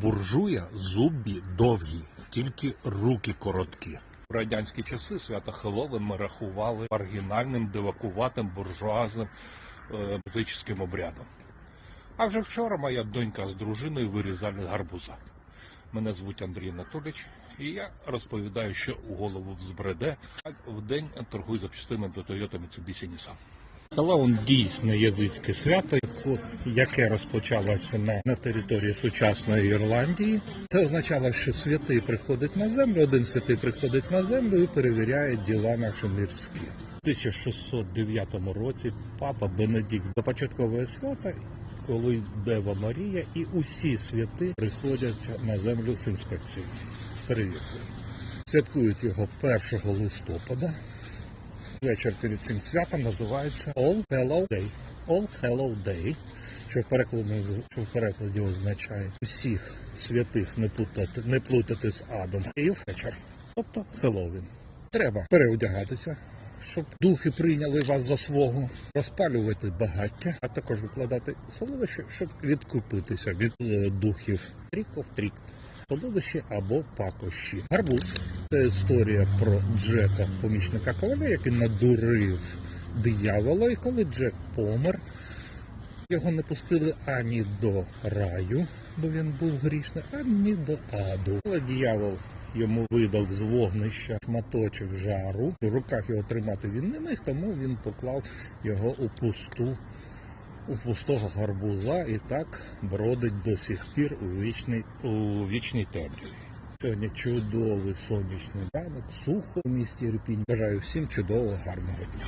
буржуя зубі довгі, тільки руки короткі. В радянські часи свято Хеллоуін ми рахували оригінальним, дивакуватим, буржуазним е, обрядом. А вже вчора моя донька з дружиною вирізали гарбуза. Мене звуть Андрій Анатолійович, і я розповідаю, що у голову взбреде, в день торгую запчастинами до Toyota Mitsubishi Nissan. Хеллоуін дійсно язичське свято, яке розпочалося на, на території сучасної Ірландії. Це означало, що святий приходить на землю, один святий приходить на землю і перевіряє діла наші мирські. У 1609 році папа Бенедикт започатковує свята, коли Дева Марія і усі святи приходять на землю з інспекцією, з перевіркою. Святкують його 1 листопада. Вечір перед цим святом називається All Hallow Day. All Hallow Day, що в перекладі, що в перекладі означає всіх святих не плутати, не плутати з адом. І вечір. Тобто Хеллоуін. Треба переодягатися, щоб духи прийняли вас за свого, розпалювати багаття, а також викладати солодощі, щоб відкупитися від е, духів тріков трік солодощі або пакощі. Гарбуз це історія про Джека, помічника короля, який надурив диявола, і коли Джек помер, його не пустили ані до раю, бо він був грішний, ані до аду. Але диявол йому видав з вогнища шматочок жару. В руках його тримати він не міг, тому він поклав його у пусту у пустого гарбуза і так бродить до сих пір у вічній, у вічній темряві. Сьогодні чудовий сонячний ранок, сухо в місті Ірпінь. Бажаю всім чудового гарного дня.